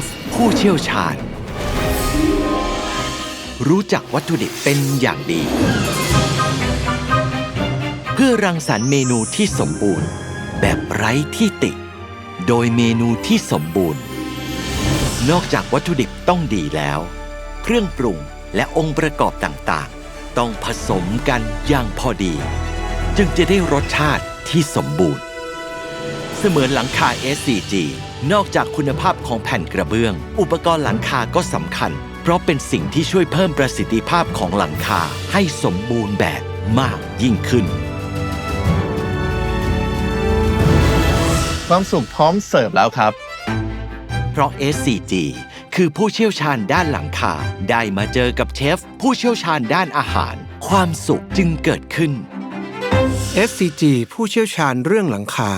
ฟผู้เชี่ยวชาญ รู้จักวัตถุดิบเป็นอย่างดี เพื่อรังสรรค์เมนูที่สมบูรณ์ แบบไร้ที่ติ โดยเมนูที่สมบูรณ์ นอกจากวัตถุดิบต้องดีแล้ว เครื่องปรุงและองค์ประกอบต่างๆ ต้องผสมกันอย่างพอดี จึงจะได้รสชาติที่สมบูรณ์ เสมือนหลังคา SCG นอกจากคุณภาพของแผ่นกระเบื้อง อุปกรณ์หลังคาก็สำคัญ เพราะเป็นสิ่งที่ช่วยเพิ่มประสิทธิภาพของหลังคาให้สมบูรณ์แบบมากยิ่งขึ้น ความสุขพร้อมเสิร์ฟแล้วครับ เพราะ SCG คือผู้เชี่ยวชาญด้านหลังคา ได้มาเจอกับเชฟ ผู้เชี่ยวชาญด้านอาหาร ความสุขจึงเกิดขึ้น SCG ผู้เชี่ยวชาญเรื่องหลังคา